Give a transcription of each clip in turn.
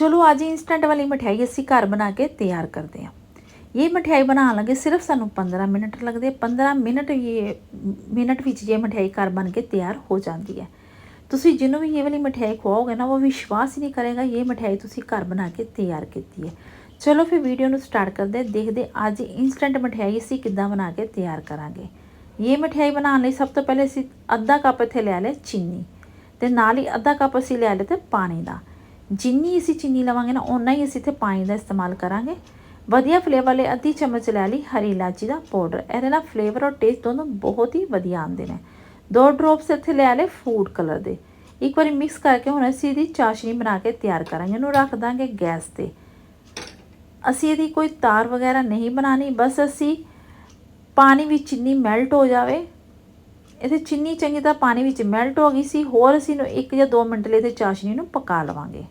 ਚਲੋ ਅੱਜ ਇਨਸਟੈਂਟ ਵਾਲੀ ਮਠਿਆਈ ਅਸੀਂ ਘਰ ਬਣਾ ਕੇ ਤਿਆਰ ਕਰਦੇ ਹਾਂ। ਇਹ ਮਠਿਆਈ ਬਣਾਉਣ ਲੱਗੇ ਸਿਰਫ ਸਾਨੂੰ 15 ਮਿੰਟ ਲੱਗਦੇ 15 ਮਿੰਟ ਇਹ ਮਿੰਟ ਵਿੱਚ ਇਹ ਮਠਿਆਈ ਘਰ ਬਣ ਕੇ ਤਿਆਰ ਹੋ ਜਾਂਦੀ ਹੈ। ਤੁਸੀਂ ਜਿਹਨੂੰ ਵੀ ਇਹ ਵਾਲੀ ਮਠਿਆਈ ਖਵਾਓਗੇ ਨਾ, ਉਹ ਵਿਸ਼ਵਾਸ ਹੀ ਨਹੀਂ ਕਰੇਗਾ ਇਹ ਮਠਿਆਈ ਤੁਸੀਂ ਘਰ ਬਣਾ ਕੇ ਤਿਆਰ ਕੀਤੀ ਹੈ। ਚਲੋ ਫਿਰ ਵੀਡੀਓ ਨੂੰ ਸਟਾਰਟ ਕਰਦੇ ਦੇਖਦੇ ਅੱਜ ਇਨਸਟੈਂਟ ਮਠਿਆਈ ਅਸੀਂ ਕਿੱਦਾਂ ਬਣਾ ਕੇ ਤਿਆਰ ਕਰਾਂਗੇ। ਇਹ ਮਠਿਆਈ ਬਣਾਉਣ ਲਈ ਸਭ ਤੋਂ ਪਹਿਲੇ ਅਸੀਂ ਅੱਧਾ ਕੱਪ ਇੱਥੇ ਲੈ ਲਿਆ ਚੀਨੀ ਤੇ ਨਾਲ ਹੀ ਅੱਧਾ ਕੱਪ ਅਸੀਂ ਲੈ ਲਿਆ ਤੇ ਪਾਣੀ ਦਾ। ਜਿੰਨੀ ਅਸੀਂ ਚੀਨੀ ਲਵਾਂਗੇ ਨਾ ਉਨਾ ਹੀ ਅਸੀਂ ਇੱਥੇ ਪਾਣੀ ਦਾ ਇਸਤੇਮਾਲ ਕਰਾਂਗੇ। ਵਧੀਆ ਫਲੇਵਰ ਵਾਲੇ ਅੱਧੀ ਚਮਚ ਲੈ ਲਈ ਹਰੀ ਇਲਾਚੀ ਦਾ ਪਾਊਡਰ ਇਹਦੇ ਨਾਲ ਫਲੇਵਰ ਔਰ ਟੇਸਟ ਦੋਨੋਂ ਬਹੁਤ ਹੀ ਵਧੀਆ ਆਉਂਦੇ ਨੇ। ਦੋ ਡ੍ਰੌਪਸ ਇੱਥੇ ਲੈ ਲਏ ਫੂਡ ਕਲਰ ਦੇ। ਇੱਕ ਵਾਰੀ ਮਿਕਸ ਕਰਕੇ ਹੁਣ ਅਸੀਂ ਇਹਦੀ ਚਾਸ਼ਨੀ ਬਣਾ ਕੇ ਤਿਆਰ ਕਰਾਂਗੇ। ਇਹਨੂੰ ਰੱਖ ਦਾਂਗੇ ਗੈਸ ਤੇ। ਅਸੀਂ ਇਹਦੀ ਕੋਈ ਤਾਰ ਵਗੈਰਾ ਨਹੀਂ ਬਣਾਣੀ ਬਸ ਅਸੀਂ ਪਾਣੀ ਵਿੱਚ ਚੀਨੀ ਮੈਲਟ ਹੋ ਜਾਵੇ। ਇਹਦੇ ਚੀਨੀ ਚੰਗੀ ਤਰ੍ਹਾਂ ਪਾਣੀ ਵਿੱਚ ਮੈਲਟ ਹੋ ਗਈ ਸੀ। ਹੋਰ ਅਸੀਂ ਨੂੰ 1 ਜਾਂ 2 ਮਿੰਟ ਲਈ ਤੇ ਚਾਸ਼ਨੀ ਨੂੰ ਪਕਾ ਲਵਾਂਗੇ।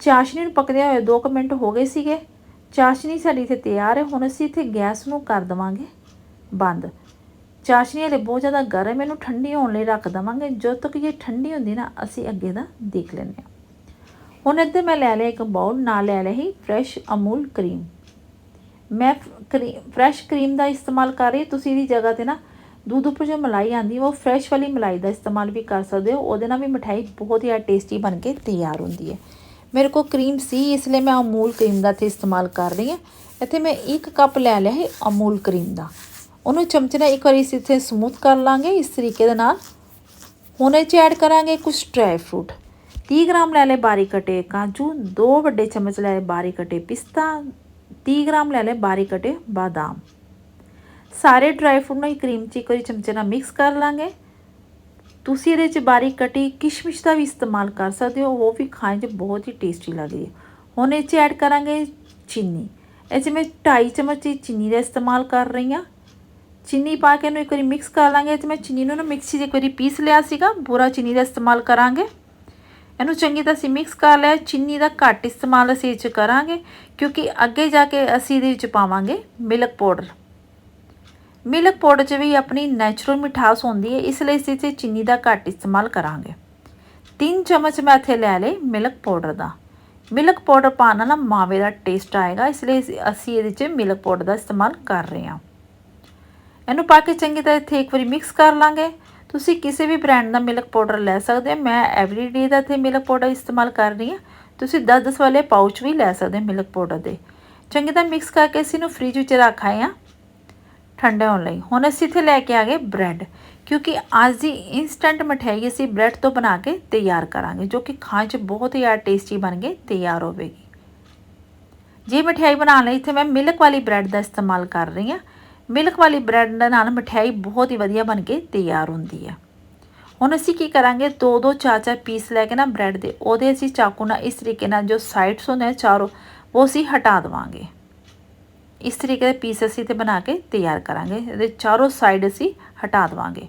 ਚਾਸ਼ਨੀ ਨੂੰ ਪਕਦਿਆਂ ਹੋਏ 2 ਮਿੰਟ ਹੋ ਗਏ ਸੀਗੇ। ਚਾਸ਼ਨੀ ਸਾਡੀ ਇੱਥੇ ਤਿਆਰ ਹੈ, ਹੁਣ ਅਸੀਂ ਇੱਥੇ ਗੈਸ ਨੂੰ ਕਰ ਦਵਾਂਗੇ। ਬੰਦ। ਚਾਸ਼ਨੀ ਹਲੇ ਬਹੁਤ ਜ਼ਿਆਦਾ ਗਰਮ ਇਹਨੂੰ ਠੰਡੀ ਹੋਣ ਲਈ ਰੱਖ ਦਵਾਂਗੇ। ਜਦੋਂ ਤੱਕ ਇਹ ਠੰਡੀ ਹੁੰਦੀ ਨਾ, ਅਸੀਂ ਅੱਗੇ ਦਾ ਦੇਖ ਲੈਂਦੇ ਹਾਂ। ਹੁਣ ਇੱਥੇ ਮੈਂ ਲੈ ਲਿਆ ਇੱਕ ਬਾਉਲ ਨਾਲ ਲੈ ਲਿਆ ਹੀ ਫਰੈਸ਼ ਅਮੂਲ ਕਰੀਮ। ਮੈਂ ਫਰੈਸ਼ ਕਰੀਮ ਦਾ ਇਸਤੇਮਾਲ ਕਰ ਰਹੀ ਤੁਸੀਂ ਇਹਦੀ ਜਗ੍ਹਾ ਤੇ ਨਾ ਦੁੱਧ ਉੱਪਰ ਜੋ ਮਲਾਈ ਆਂਦੀ ਉਹ ਫਰੈਸ਼ ਵਾਲੀ ਮਲਾਈ ਦਾ ਇਸਤੇਮਾਲ ਵੀ ਕਰ ਸਕਦੇ ਹੋ। ਉਹਦੇ ਨਾਲ ਵੀ ਮਠਾਈ ਬਹੁਤ ਹੀ ਟੇਸਟੀ ਬਣ ਕੇ ਤਿਆਰ ਹੁੰਦੀ ਹੈ। ਮੇਰੇ ਕੋਲ ਕਰੀਮ ਸੀ, ਇਸ ਲਈ ਮੈਂ ਅਮੂਲ ਕਰੀਮ ਦਾ ਇੱਥੇ ਇਸਤੇਮਾਲ ਕਰ ਰਹੀ ਹਾਂ। ਇੱਥੇ ਮੈਂ 1 ਕੱਪ ਲੈ ਲਿਆ ਹੈ ਅਮੂਲ ਕਰੀਮ ਦਾ। ਉਹਨੂੰ ਚਮਚੇ ਨਾਲ ਇੱਕ ਵਾਰੀ ਇੱਥੇ ਸਮੂਥ ਕਰ ਲਾਂਗੇ, ਇਸ ਤਰੀਕੇ ਦੇ ਨਾਲ। ਹੁਣ ਇਹ 'ਚ ਐਡ ਕਰਾਂਗੇ ਕੁਝ ਡਰਾਈ ਫਰੂਟ 30 ਗ੍ਰਾਮ ਲੈ ਲਏ ਬਾਰੀਕ ਕਟੇ ਕਾਜੂ, ਦੋ ਵੱਡੇ ਚਮਚ ਲੈ ਲਏ ਬਾਰੀਕ ਕਟੇ ਪਿਸਤਾ 30 ਗ੍ਰਾਮ ਲੈ ਲਏ ਬਾਰੀਕ ਕਟੇ ਬਾਦਾਮ। ਸਾਰੇ ਡਰਾਈ ਫਰੂਟ ਨੂੰ ਕਰੀਮ 'ਚ ਇੱਕ ਵਾਰੀ ਚਮਚੇ ਨਾਲ ਮਿਕਸ ਕਰ ਲਾਂਗੇ। ਤੁਸੀਂ ਇਹਦੇ 'ਚ ਬਾਰੀਕ ਕਟੀ, ਕਿਸ਼ਮਿਸ਼ ਦਾ ਵੀ ਇਸਤੇਮਾਲ ਕਰ ਸਕਦੇ ਹੋ, ਉਹ ਵੀ ਖਾਣ 'ਚ ਬਹੁਤ ਹੀ ਟੇਸਟੀ ਲੱਗਦੀ ਹੈ। ਹੁਣ ਇਹ 'ਚ ਐਡ ਕਰਾਂਗੇ ਚੀਨੀ। ਇਹ 'ਚ ਮੈਂ 2.5 ਚਮਚ ਚੀਨੀ ਦਾ ਇਸਤੇਮਾਲ ਕਰ ਰਹੀ ਹਾਂ। ਚੀਨੀ ਪਾ ਕੇ ਇਹਨੂੰ ਇੱਕ ਵਾਰੀ ਮਿਕਸ ਕਰ ਲਾਂਗੇ। ਤੇ ਮੈਂ ਚੀਨੀ ਨੂੰ ਨਾ ਮਿਕਸੀ 'ਚ ਇੱਕ ਵਾਰੀ ਪੀਸ ਲਿਆ ਸੀਗਾ, ਬੁਰਾ ਚੀਨੀ ਦਾ ਇਸਤੇਮਾਲ ਕਰਾਂਗੇ। ਇਹਨੂੰ ਚੰਗੀ ਤਰ੍ਹਾਂ ਅਸੀਂ ਮਿਕਸ ਕਰ ਲਿਆ, ਚੀਨੀ ਦਾ ਘੱਟ ਇਸਤੇਮਾਲ ਅਸੀਂ ਇਹ 'ਚ ਕਰਾਂਗੇ, ਕਿਉਂਕਿ ਅੱਗੇ ਜਾ ਕੇ ਅਸੀਂ ਇਹਦੇ ਵਿੱਚ ਪਾਵਾਂਗੇ ਮਿਲਕ ਪਾਊਡਰ। ਮਿਲਕ ਪਾਊਡਰ 'ਚ ਵੀ ਆਪਣੀ ਨੈਚੁਰਲ ਮਿਠਾਸ ਹੁੰਦੀ ਹੈ, ਇਸ ਲਈ ਅਸੀਂ ਤੇ ਚੀਨੀ ਦਾ ਘੱਟ ਇਸਤੇਮਾਲ ਕਰਾਂਗੇ। 3 ਚਮਚ ਮੈਂ ਇੱਥੇ ਲੈ ਲਏ ਮਿਲਕ ਪਾਊਡਰ ਦਾ। ਮਿਲਕ ਪਾਊਡਰ ਪਾਣਾ ਨਾ ਮਾਵੇ ਦਾ ਟੇਸਟ ਆਏਗਾ, ਇਸ ਲਈ ਅਸੀਂ ਇਹਦੇ 'ਚ ਮਿਲਕ ਪਾਊਡਰ ਦਾ ਇਸਤੇਮਾਲ ਕਰ ਰਹੇ ਹਾਂ। ਇਹਨੂੰ ਪਾ ਕੇ ਚੰਗੀ ਤਰ੍ਹਾਂ ਇੱਥੇ ਇੱਕ ਵਾਰੀ ਮਿਕਸ ਕਰ ਲਾਂਗੇ। ਤੁਸੀਂ ਕਿਸੇ ਵੀ ਬ੍ਰਾਂਡ ਦਾ ਮਿਲਕ ਪਾਊਡਰ ਲੈ ਸਕਦੇ ਹੋ। ਮੈਂ ਐਵਰੀਡੇ ਦਾ ਇੱਥੇ ਮਿਲਕ ਪਾਊਡਰ ਇਸਤੇਮਾਲ ਕਰ ਰਹੀ ਹਾਂ। ਤੁਸੀਂ 10-10 ਵਾਲੇ ਪਾਊਚ ਵੀ ਲੈ ਸਕਦੇ ਹੋ ਮਿਲਕ ਪਾਊਡਰ ਦੇ। ਚੰਗੀ ਤਰ੍ਹਾਂ ਮਿਕਸ ਕਰਕੇ ਅਸੀਂ ਇਹਨੂੰ ਫ੍ਰਿਜ ਵਿੱਚ ਰੱਖ ਆਏ ਹਾਂ। ਠੰਡੇ ਹੋਣ ਲਈ ਹੁਣ ਅਸੀਂ ਇੱਥੇ ਲੈ ਕੇ ਆ ਗਏ ਬ੍ਰੈਡ ਕਿਉਂਕਿ ਅੱਜ ਦੀ ਇਨਸਟੈਂਟ ਮਠਿਆਈ ਅਸੀਂ ਬ੍ਰੈਡ ਤੋਂ ਬਣਾ ਕੇ ਤਿਆਰ ਕਰਾਂਗੇ ਜੋ ਕਿ ਖਾਣ 'ਚ ਬਹੁਤ ਹੀ ਟੇਸਟੀ ਬਣ ਕੇ ਤਿਆਰ ਹੋਵੇਗੀ ਜੇ ਮਠਿਆਈ ਬਣਾਉਣ ਲਈ ਇੱਥੇ ਮੈਂ ਮਿਲਕ ਵਾਲੀ ਬ੍ਰੈਡ ਦਾ ਇਸਤੇਮਾਲ ਕਰ ਰਹੀ ਹਾਂ ਮਿਲਕ ਵਾਲੀ ਬ੍ਰੈਡ ਦੇ ਨਾਲ ਮਠਿਆਈ ਬਹੁਤ ਹੀ ਵਧੀਆ ਬਣ ਕੇ ਤਿਆਰ ਹੁੰਦੀ ਹੈ ਹੁਣ ਅਸੀਂ ਕੀ ਕਰਾਂਗੇ ਦੋ ਦੋ ਚਾਰ ਚਾਰ ਪੀਸ ਲੈ ਕੇ ਨਾ ਬ੍ਰੈਡ ਦੇ ਉਹਦੇ ਅਸੀਂ ਚਾਕੂ ਨਾਲ ਇਸ ਤਰੀਕੇ ਨਾਲ ਜੋ ਸਾਈਡਸ ਹੁੰਦੇ ਚਾਰੋਂ ਉਹ ਅਸੀਂ ਹਟਾ ਦਵਾਂਗੇ ਇਸ ਤਰੀਕੇ ਦੇ ਪੀਸ ਅਸੀਂ ਤੇ ਬਣਾ ਕੇ ਤਿਆਰ ਕਰਾਂਗੇ, ਇਹਦੇ ਚਾਰੋਂ ਸਾਈਡ ਅਸੀਂ ਹਟਾ ਦਵਾਂਗੇ।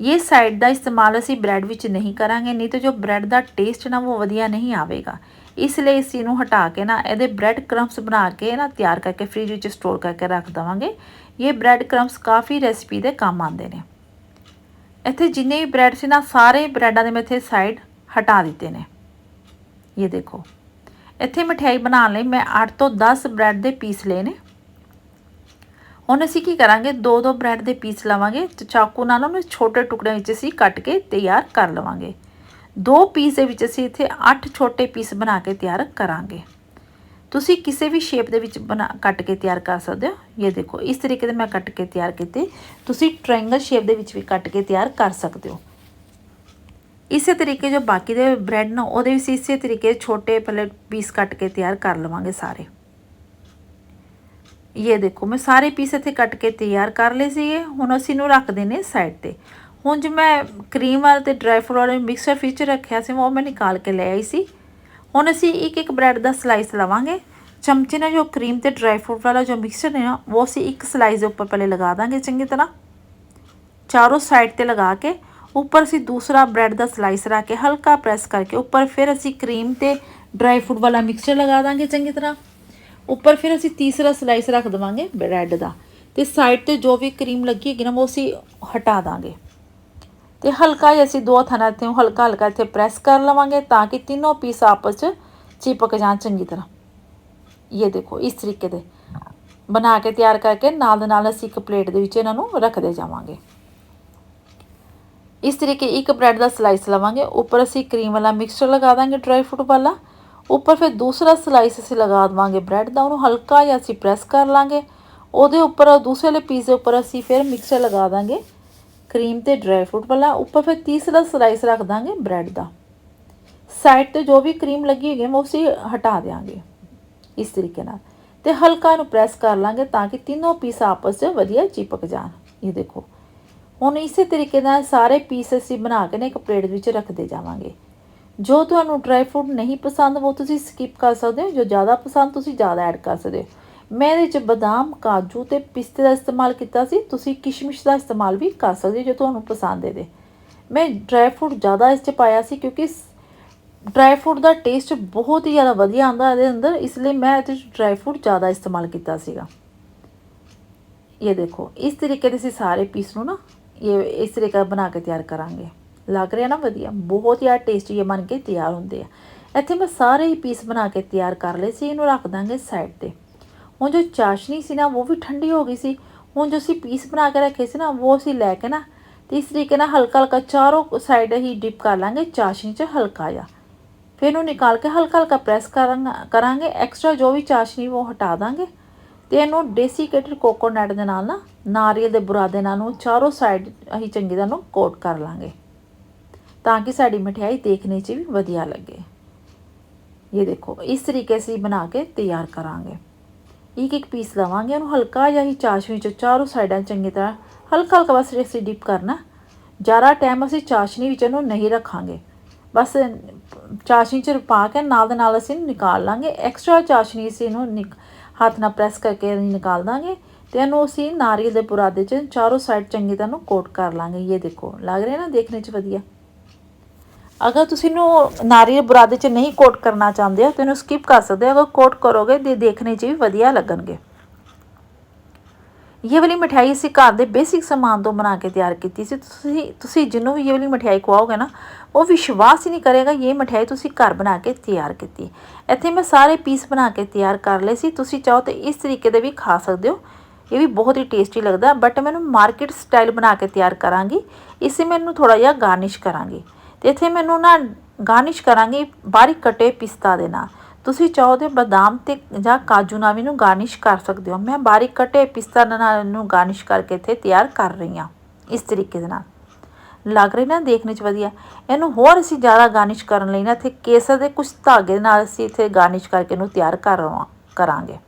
ਇਹ ਸਾਈਡ ਦਾ ਇਸਤੇਮਾਲ ਅਸੀਂ ਬ੍ਰੈਡ ਵਿੱਚ ਨਹੀਂ ਕਰਾਂਗੇ, ਨਹੀਂ ਤਾਂ ਜੋ ਬ੍ਰੈਡ ਦਾ ਟੇਸਟ ਨਾ ਉਹ ਵਧੀਆ ਨਹੀਂ ਆਵੇਗਾ। ਇਸ ਲਈ ਇਸ ਨੂੰ ਹਟਾ ਕੇ ਨਾ ਇਹਦੇ ਬ੍ਰੈਡ ਕ੍ਰੰਬਸ ਬਣਾ ਕੇ ਨਾ ਤਿਆਰ ਕਰਕੇ ਫ੍ਰਿਜ ਵਿੱਚ ਸਟੋਰ ਕਰਕੇ ਰੱਖ ਦਵਾਂਗੇ। ਇਹ ਬ੍ਰੈਡ ਕ੍ਰੰਬਸ ਕਾਫੀ ਰੈਸਪੀ ਦੇ ਕੰਮ ਆਉਂਦੇ ਨੇ। ਇੱਥੇ ਜਿੰਨੇ ਵੀ ਬ੍ਰੈਡ ਸੀ ਨਾ, ਸਾਰੇ ਬ੍ਰੈਡਾਂ ਦੇ ਮੈਂ ਇੱਥੇ ਸਾਈਡ ਹਟਾ ਦਿੱਤੇ ਨੇ। ਇਹ ਦੇਖੋ। ਇੱਥੇ ਮਠਿਆਈ ਬਣਾਉਣ ਲਈ ਮੈਂ 8 ਤੋਂ 10 ਬ੍ਰੈਡ ਦੇ ਪੀਸ ਲਏ ਨੇ। ਹੁਣ ਅਸੀਂ ਕੀ ਕਰਾਂਗੇ? ਦੋ ਦੋ ਬ੍ਰੈਡ ਦੇ ਪੀਸ ਲਵਾਂਗੇ ਚਾਕੂ ਨਾਲ ਉਹਨੂੰ ਛੋਟੇ ਟੁਕੜਿਆਂ ਵਿੱਚ ਅਸੀਂ ਕੱਟ ਕੇ ਤਿਆਰ ਕਰ ਲਵਾਂਗੇ। ਦੋ ਪੀਸ ਦੇ ਵਿੱਚ ਅਸੀਂ ਇੱਥੇ 8 ਛੋਟੇ ਪੀਸ ਬਣਾ ਕੇ ਤਿਆਰ ਕਰਾਂਗੇ। ਤੁਸੀਂ ਕਿਸੇ ਵੀ ਸ਼ੇਪ ਦੇ ਵਿੱਚ ਬਣਾ ਕੱਟ ਕੇ ਤਿਆਰ ਕਰ ਸਕਦੇ ਹੋ। ਇਹ ਦੇਖੋ, ਇਸ ਤਰੀਕੇ ਦੇ ਮੈਂ ਕੱਟ ਕੇ ਤਿਆਰ ਕੀਤੇ। ਤੁਸੀਂ ਟ੍ਰਾਇੰਗਲ ਸ਼ੇਪ ਦੇ ਵਿੱਚ ਵੀ ਕੱਟ ਕੇ ਤਿਆਰ ਕਰ ਸਕਦੇ ਹੋ। ਇਸੇ ਤਰੀਕੇ ਜੋ ਬਾਕੀ ਦੇ ਬ੍ਰੈਡ ਨਾ, ਉਹਦੇ ਵਿੱਚ ਇਸੇ ਤਰੀਕੇ ਛੋਟੇ ਪਹਿਲੇ ਪੀਸ ਕੱਟ ਕੇ ਤਿਆਰ ਕਰ ਲਵਾਂਗੇ ਸਾਰੇ। ਇਹ ਦੇਖੋ, ਮੈਂ ਸਾਰੇ ਪੀਸ ਇੱਥੇ ਕੱਟ ਕੇ ਤਿਆਰ ਕਰ ਲਏ ਸੀਗੇ, ਹੁਣ ਅਸੀਂ ਇਹਨੂੰ ਰੱਖ ਦੇਣੇ ਸਾਈਡ ਤੇ। ਹੁਣ ਜੇ ਮੈਂ ਕਰੀਮ ਵਾਲੇ ਤੇ ਡਰਾਈ ਫਰੂਟ ਵਾਲੇ ਮਿਕਸਚਰ ਵਿੱਚ ਰੱਖਿਆ ਸੀ, ਉਹ ਮੈਂ ਨਿਕਾਲ ਕੇ ਲੈ ਆਈ ਸੀ। ਹੁਣ ਅਸੀਂ ਇੱਕ ਇੱਕ ਬ੍ਰੈਡ ਦਾ ਸਲਾਈਸ ਲਵਾਂਗੇ। ਚਮਚੇ ਨਾਲ ਜੋ ਕਰੀਮ ਤੇ ਡਰਾਈ ਫਰੂਟ ਵਾਲਾ ਜੋ ਮਿਕਸਚਰ ਹੈ ਨਾ, ਉਹ ਅਸੀਂ ਇੱਕ ਸਲਾਈਸ ਦੇ ਉੱਪਰ ਪਹਿਲੇ ਲਗਾ ਦਾਂਗੇ ਚੰਗੀ ਤਰ੍ਹਾਂ। ਚਾਰੋਂ ਸਾਈਡ ਤੇ ਲਗਾ ਕੇ ਉੱਪਰ ਅਸੀਂ ਦੂਸਰਾ ਬ੍ਰੈਡ ਦਾ ਸਲਾਈਸ ਰੱਖ ਕੇ ਹਲਕਾ ਪ੍ਰੈਸ ਕਰਕੇ ਉੱਪਰ ਫਿਰ ਅਸੀਂ ਕਰੀਮ ਤੇ ਡਰਾਈ ਫਰੂਟ ਵਾਲਾ ਮਿਕਸਚਰ ਲਗਾ ਦਾਂਗੇ ਚੰਗੀ ਤਰ੍ਹਾਂ। ਉੱਪਰ ਫਿਰ ਅਸੀਂ ਤੀਸਰਾ ਸਲਾਈਸ ਰੱਖ ਦਵਾਂਗੇ ਬ੍ਰੈਡ ਦਾ। ਤੇ ਸਾਈਡ ਤੇ ਜੋ ਵੀ ਕਰੀਮ ਲੱਗੀ ਹੈਗੀ ਨਾ, ਉਹ ਅਸੀਂ ਹਟਾ ਦਾਂਗੇ। ਤੇ ਹਲਕਾ ਜਿਹਾ ਅਸੀਂ ਦੋ ਹੱਥਾਂ ਨਾਲ ਇੱਥੇ ਹਲਕਾ ਹਲਕਾ ਇੱਥੇ ਪ੍ਰੈਸ ਕਰ ਲਵਾਂਗੇ ਤਾਂ ਕਿ ਤਿੰਨੋਂ ਪੀਸ ਆਪਸ 'ਚ ਚਿਪਕ ਜਾਣ ਚੰਗੀ ਤਰ੍ਹਾਂ। ਇਹ ਦੇਖੋ, ਇਸ ਤਰੀਕੇ ਦੇ। ਬਣਾ ਕੇ ਤਿਆਰ ਕਰਕੇ ਨਾਲ ਦੇ ਨਾਲ ਅਸੀਂ ਇੱਕ ਪਲੇਟ ਦੇ ਵਿੱਚ ਇਹਨਾਂ ਨੂੰ ਰੱਖਦੇ ਜਾਵਾਂਗੇ। ਇਸ ਤਰੀਕੇ ਇੱਕ ਬ੍ਰੈਡ ਦਾ ਸਲਾਈਸ ਲਵਾਂਗੇ, ਉੱਪਰ ਅਸੀਂ ਕਰੀਮ ਵਾਲਾ ਮਿਕਸਚਰ ਲਗਾ ਦਾਂਗੇ ਡਰਾਈ ਫਰੂਟ ਵਾਲਾ, ਉੱਪਰ ਫਿਰ ਦੂਸਰਾ ਸਲਾਈਸ ਅਸੀਂ ਲਗਾ ਦਵਾਂਗੇ ਬ੍ਰੈਡ ਦਾ, ਉਹਨੂੰ ਹਲਕਾ ਜਿਹਾ ਅਸੀਂ ਪ੍ਰੈਸ ਕਰ ਲਾਂਗੇ, ਉਹਦੇ ਉੱਪਰ ਦੂਸਰੇ ਵਾਲੇ ਪੀਸ ਦੇ ਉੱਪਰ ਅਸੀਂ ਫਿਰ ਮਿਕਸਚਰ ਲਗਾ ਦਾਂਗੇ ਕਰੀਮ ਤੇ ਡਰਾਈ ਫਰੂਟ ਵਾਲਾ, ਉੱਪਰ ਫਿਰ ਤੀਸਰਾ ਸਲਾਈਸ ਰੱਖ ਦਾਂਗੇ ਬ੍ਰੈਡ ਦਾ। ਸਾਈਡ ਤੇ ਜੋ ਵੀ ਕਰੀਮ ਲੱਗੀ ਹੋਈ ਹੈ, ਮੈਂ ਅਸੀਂ ਹਟਾ ਦੇਵਾਂਗੇ ਇਸ ਤਰੀਕੇ ਨਾਲ। ਤੇ ਹਲਕਾ ਨੂੰ ਪ੍ਰੈਸ ਕਰ ਲਾਂਗੇ ਤਾਂ ਕਿ ਤਿੰਨੋਂ ਪੀਸ ਆਪਸ ਵਿੱਚ ਵਧੀਆ ਚਿਪਕ ਜਾਣ। ਇਹ ਦੇਖੋ ਹੁਣ ਇਸੇ ਤਰੀਕੇ ਨਾਲ ਸਾਰੇ ਪੀਸ ਅਸੀਂ ਬਣਾ ਕੇ ਨੇ ਇੱਕ ਪਲੇਟ ਵਿੱਚ ਰੱਖਦੇ ਜਾਵਾਂਗੇ। ਜੋ ਤੁਹਾਨੂੰ ਡਰਾਈ ਫਰੂਟ ਨਹੀਂ ਪਸੰਦ, ਉਹ ਤੁਸੀਂ ਸਕਿਪ ਕਰ ਸਕਦੇ ਹੋ। ਜੋ ਜ਼ਿਆਦਾ ਪਸੰਦ, ਤੁਸੀਂ ਜ਼ਿਆਦਾ ਐਡ ਕਰ ਸਕਦੇ ਹੋ। ਮੈਂ ਇਹਦੇ ਵਿੱਚ ਬਦਾਮ, ਕਾਜੂ ਤੇ ਪਿਸਤੇ ਦਾ ਇਸਤੇਮਾਲ ਕੀਤਾ ਸੀ। ਤੁਸੀਂ ਕਿਸ਼ਮਿਸ਼ ਦਾ ਇਸਤੇਮਾਲ ਵੀ ਕਰ ਸਕਦੇ ਹੋ ਜੋ ਤੁਹਾਨੂੰ ਪਸੰਦ ਹੈ ਦੇ ਮੈਂ ਡਰਾਈ ਫਰੂਟ ਜ਼ਿਆਦਾ ਇਸ 'ਚ ਪਾਇਆ ਸੀ ਕਿਉਂਕਿ ਡਰਾਈ ਫਰੂਟ ਦਾ ਟੇਸਟ ਬਹੁਤ ਹੀ ਜ਼ਿਆਦਾ ਵਧੀਆ ਆਉਂਦਾ ਇਹਦੇ ਅੰਦਰ, ਇਸ ਲਈ ਮੈਂ ਇਹਦੇ ਵਿੱਚ ਡਰਾਈ ਫਰੂਟ ਜ਼ਿਆਦਾ ਇਸਤੇਮਾਲ ਕੀਤਾ ਸੀਗਾ। ਇਹ ਦੇਖੋ, ਇਸ ਤਰੀਕੇ ਦੇ ਅਸੀਂ ਸਾਰੇ ਪੀਸ ਨੂੰ ਨਾ ਇਹ ਇਸ ਤਰੀਕੇ ਬਣਾ ਕੇ ਤਿਆਰ ਕਰਾਂਗੇ। ਲੱਗ ਰਿਹਾ ਨਾ ਵਧੀਆ, ਬਹੁਤ ਹੀ ਟੇਸਟੀ ਇਹ ਬਣ ਕੇ ਤਿਆਰ ਹੁੰਦੇ ਆ। ਇੱਥੇ ਮੈਂ ਸਾਰੇ ਹੀ ਪੀਸ ਬਣਾ ਕੇ ਤਿਆਰ ਕਰ ਲਏ ਸੀ, ਇਹਨੂੰ ਰੱਖ ਦਾਂਗੇ ਸਾਈਡ ਤੇ। ਹੁਣ ਜੋ ਚਾਸ਼ਨੀ ਸੀ ਨਾ, ਉਹ ਵੀ ਠੰਡੀ ਹੋ ਗਈ ਸੀ। ਹੁਣ ਜੋ ਅਸੀਂ ਪੀਸ ਬਣਾ ਕੇ ਰੱਖੇ ਸੀ ਨਾ, ਉਹ ਅਸੀਂ ਲੈ ਕੇ ਨਾ ਤੇ ਇਸ ਤਰੀਕੇ ਨਾਲ ਹਲਕਾ ਹਲਕਾ ਚਾਰੋਂ ਸਾਈਡ ਹੀ ਡਿਪ ਕਰ ਲਾਂਗੇ, ਚਾਸ਼ਨੀ 'ਚ ਹਲਕਾ ਜਿਹਾ। ਫਿਰ ਇਹਨੂੰ ਨਿਕਾਲ ਕੇ ਹਲਕਾ ਹਲਕਾ ਪ੍ਰੈਸ ਕਰਾਂਗਾ ਕਰਾਂਗੇ ਐਕਸਟਰਾ ਜੋ ਵੀ ਚਾਸ਼ਨੀ ਉਹ ਹਟਾ ਦਾਂਗੇ। ਤੇ ਇਹਨੂੰ ਡੈਸੀਕੇਟਡ ਕੋਕੋਨਟ ਦੇ ਨਾਲ ਨਾ, ਨਾਰੀਅਲ ਦੇ ਬੁਰਾਦੇ ਨਾਲ ਨੂੰ ਚਾਰੋਂ ਸਾਈਡ ਅਸੀਂ ਚੰਗੀ ਤਰ੍ਹਾਂ ਨੂੰ ਕੋਟ ਕਰ ਲਾਂਗੇ। ਤਾਂ ਕਿ ਸਾਡੀ ਮਠਿਆਈ ਦੇਖਣੇ 'ਚ ਵੀ ਵਧੀਆ ਲੱਗੇ। ਇਹ ਦੇਖੋ, ਇਸ ਤਰੀਕੇ ਅਸੀਂ ਬਣਾ ਕੇ ਤਿਆਰ ਕਰਾਂਗੇ। ਇੱਕ ਇੱਕ ਪੀਸ ਲਵਾਂਗੇ, ਉਹਨੂੰ ਹਲਕਾ ਜਿਹਾ ਹੀ ਚਾਸ਼ਨੀ 'ਚ ਚਾਰੋਂ ਸਾਈਡਾਂ ਚੰਗੀ ਤਰ੍ਹਾਂ ਹਲਕਾ ਹਲਕਾ ਬਸ ਅਸੀਂ ਡਿਪ ਕਰਨਾ, ਜ਼ਿਆਦਾ ਟਾਈਮ ਅਸੀਂ ਚਾਸ਼ਨੀ ਵਿੱਚ ਇਹਨੂੰ ਨਹੀਂ ਰੱਖਾਂਗੇ। ਬਸ ਚਾਸ਼ਨੀ 'ਚ ਪਾ ਕੇ ਨਾਲ ਦੇ ਨਾਲ ਅਸੀਂ ਨਿਕਾਲ ਲਾਂਗੇ। ਐਕਸਟਰਾ ਚਾਸ਼ਨੀ ਅਸੀਂ ਇਹਨੂੰ ਹੱਥ ਨਾਲ ਪ੍ਰੈਸ ਕਰਕੇ ਨਿਕਾਲ ਦਾਂਗੇ ਤੇ ਇਹਨੂੰ ਅਸੀਂ ਨਾਰੀਅਲ ਦੇ ਪੁਰਾਦੇ 'ਚ ਚਾਰੋਂ ਸਾਈਡ ਚੰਗੀ ਤਰ੍ਹਾਂ ਨੂੰ ਕੋਟ ਕਰ ਲਾਂਗੇ। ਇਹ ਦੇਖੋ, ਲੱਗ ਰਿਹਾ ਨਾ ਦੇਖਣੇ 'ਚ ਵਧੀਆ। ਅਗਰ ਤੁਸੀਂ ਇਹਨੂੰ ਨਾਰੀਅਲ ਬੁਰਾਦੇ 'ਚ ਨਹੀਂ ਕੋਟ ਕਰਨਾ ਚਾਹੁੰਦੇ ਹੋ, ਤਾਂ ਇਹਨੂੰ ਸਕਿਪ ਕਰ ਸਕਦੇ ਹੋ। ਅਗਰ ਕੋਟ ਕਰੋਗੇ ਤੇ ਦੇਖਣੇ 'ਚ ਵੀ ਵਧੀਆ ਲੱਗਣਗੇ। ਇਹ ਵਾਲੀ ਮਠਿਆਈ ਅਸੀਂ ਘਰ ਦੇ ਬੇਸਿਕ ਸਮਾਨ ਤੋਂ ਬਣਾ ਕੇ ਤਿਆਰ ਕੀਤੀ ਸੀ। ਤੁਸੀਂ ਤੁਸੀਂ ਜਿਹਨੂੰ ਵੀ ਇਹ ਵਾਲੀ ਮਠਿਆਈ ਖਵਾਓਗੇ ਨਾ, ਉਹ ਵਿਸ਼ਵਾਸ ਹੀ ਨਹੀਂ ਕਰੇਗਾ ਇਹ ਮਠਿਆਈ ਤੁਸੀਂ ਘਰ ਬਣਾ ਕੇ ਤਿਆਰ ਕੀਤੀ ਇੱਥੇ ਮੈਂ ਸਾਰੇ ਪੀਸ ਬਣਾ ਕੇ ਤਿਆਰ ਕਰ ਲਏ ਸੀ। ਤੁਸੀਂ ਚਾਹੋ ਤਾਂ ਇਸ ਤਰੀਕੇ ਦੇ ਵੀ ਖਾ ਸਕਦੇ ਹੋ। ਇਹ ਵੀ ਬਹੁਤ ਹੀ ਟੇਸਟੀ ਲੱਗਦਾ ਬਟ ਮੈਨੂੰ ਮਾਰਕੀਟ ਸਟਾਈਲ ਬਣਾ ਕੇ ਤਿਆਰ ਕਰਾਂਗੀ। ਇਸੇ ਮੈਨੂੰ ਥੋੜਾ ਜਿਹਾ ਗਾਰਨਿਸ਼ ਕਰਾਂਗੀ। ਤੇ ਇੱਥੇ ਮੈਨੂੰ ਨਾ ਗਾਰਨਿਸ਼ ਕਰਾਂਗੀ ਬਾਰੀਕ ਕਟੇ ਪਿਸਤਾ ਦੇ ਨਾਲ। ਤੁਸੀਂ ਚਾਹੋ ਤੇ ਬਦਾਮ ਤੇ ਜਾਂ ਕਾਜੂ ਨਾਲ ਵੀ ਨੂੰ ਗਾਰਨਿਸ਼ ਕਰ ਸਕਦੇ ਹੋ। ਮੈਂ ਬਾਰੀਕ ਕਟੇ ਪਿਸਤਾ ਨਾਲ ਇਹਨੂੰ ਗਾਰਨਿਸ਼ ਕਰਕੇ ਇੱਥੇ ਤਿਆਰ ਕਰ ਰਹੀ ਹਾਂ, ਇਸ ਤਰੀਕੇ ਦੇ ਨਾਲ। ਲੱਗ ਰਹੀ ਨਾ ਦੇਖਣ 'ਚ ਵਧੀਆ? ਇਹਨੂੰ ਹੋਰ ਅਸੀਂ ਜ਼ਿਆਦਾ ਗਾਰਨਿਸ਼ ਕਰਨ ਲਈ ਨਾ ਇੱਥੇ ਕੇਸਰ ਦੇ ਕੁਝ ਧਾਗੇ ਨਾਲ ਅਸੀਂ ਇੱਥੇ ਗਾਰਨਿਸ਼ ਕਰਕੇ ਇਹਨੂੰ ਤਿਆਰ ਕਰ ਕਰਾਂਗੇ।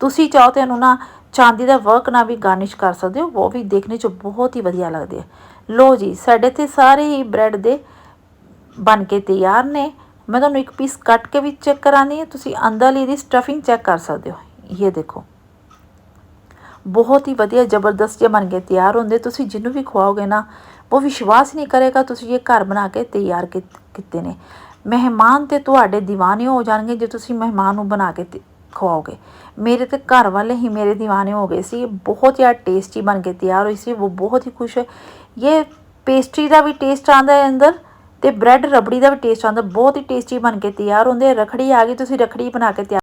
ਤੁਸੀਂ ਚਾਹੋ ਤੇ ਇਹਨੂੰ ਨਾ ਚਾਂਦੀ ਦਾ ਵਰਕ ਨਾਲ ਵੀ ਗਾਰਨਿਸ਼ ਕਰ ਸਕਦੇ ਹੋ, ਉਹ ਵੀ ਦੇਖਣੇ 'ਚ ਬਹੁਤ ਹੀ ਵਧੀਆ ਲੱਗਦੇ ਆ ਲੋ ਜੀ, ਸਾਡੇ ਤੇ ਸਾਰੇ ਹੀ ਬ੍ਰੈਡ ਦੇ ਬਣ ਕੇ ਤਿਆਰ ਨੇ। ਮੈਂ ਤੁਹਾਨੂੰ ਇੱਕ ਪੀਸ ਕੱਟ ਕੇ ਵੀ ਚੈੱਕ ਕਰਾਣੀ ਹੈ, ਤੁਸੀਂ ਅੰਦਰ ਲਈ ਇਹਦੀ ਸਟਫਿੰਗ ਚੈੱਕ ਕਰ ਸਕਦੇ ਹੋ। ਇਹ ਦੇਖੋ। ਬਹੁਤ ਹੀ ਵਧੀਆ ਜ਼ਬਰਦਸਤ ਜੇ ਬਣ ਕੇ ਤਿਆਰ ਹੁੰਦੇ। ਤੁਸੀਂ ਜਿਹਨੂੰ ਵੀ ਖਵਾਓਗੇ ਨਾ, ਉਹ ਵਿਸ਼ਵਾਸ ਨਹੀਂ ਕਰੇਗਾ, ਤੁਸੀਂ ਇਹ ਘਰ ਬਣਾ ਕੇ ਤਿਆਰ ਕੀਤੇ ਨੇ। ਮਹਿਮਾਨ ਤੇ ਤੁਹਾਡੇ دیਵਾਨੇ ਹੋ ਜਾਣਗੇ ਜੇ ਤੁਸੀਂ ਮਹਿਮਾਨ ਨੂੰ ਬਣਾ ਕੇ ਖਵਾਓਗੇ। ਮੇਰੇ ਤੇ ਘਰ ਵਾਲੇ ਹੀ ਮੇਰੇ دیਵਾਨੇ ਹੋ ਗਏ ਸੀ। ਬਹੁਤ ਹੀ ਟੇਸਟੀ ਬਣ ਕੇ ਤਿਆਰ ਹੋਈ ਸੀ। ਉਹ ਬਹੁਤ ਹੀ ਖੁਸ਼ ਹੈ ਇਹ ਪੇਸਟਰੀ ਦਾ ਵੀ ਟੇਸਟ ਆਂਦਾ ਹੈ ਅੰਦਰ। ਤੇ ਬ੍ਰੈਡ ਰਬੜੀ ਦਾ ਵੀ ਟੇਸਟ ਆਉਂਦਾ, ਬਹੁਤ ਹੀ ਟੇਸਟੀ ਬਣ ਕੇ ਤਿਆਰ ਹੁੰਦੇ ਰਖੜੀ ਆ ਗਈ, ਤੁਸੀਂ ਰਖੜੀ ਬਣਾ ਕੇ ਤਿਆਰ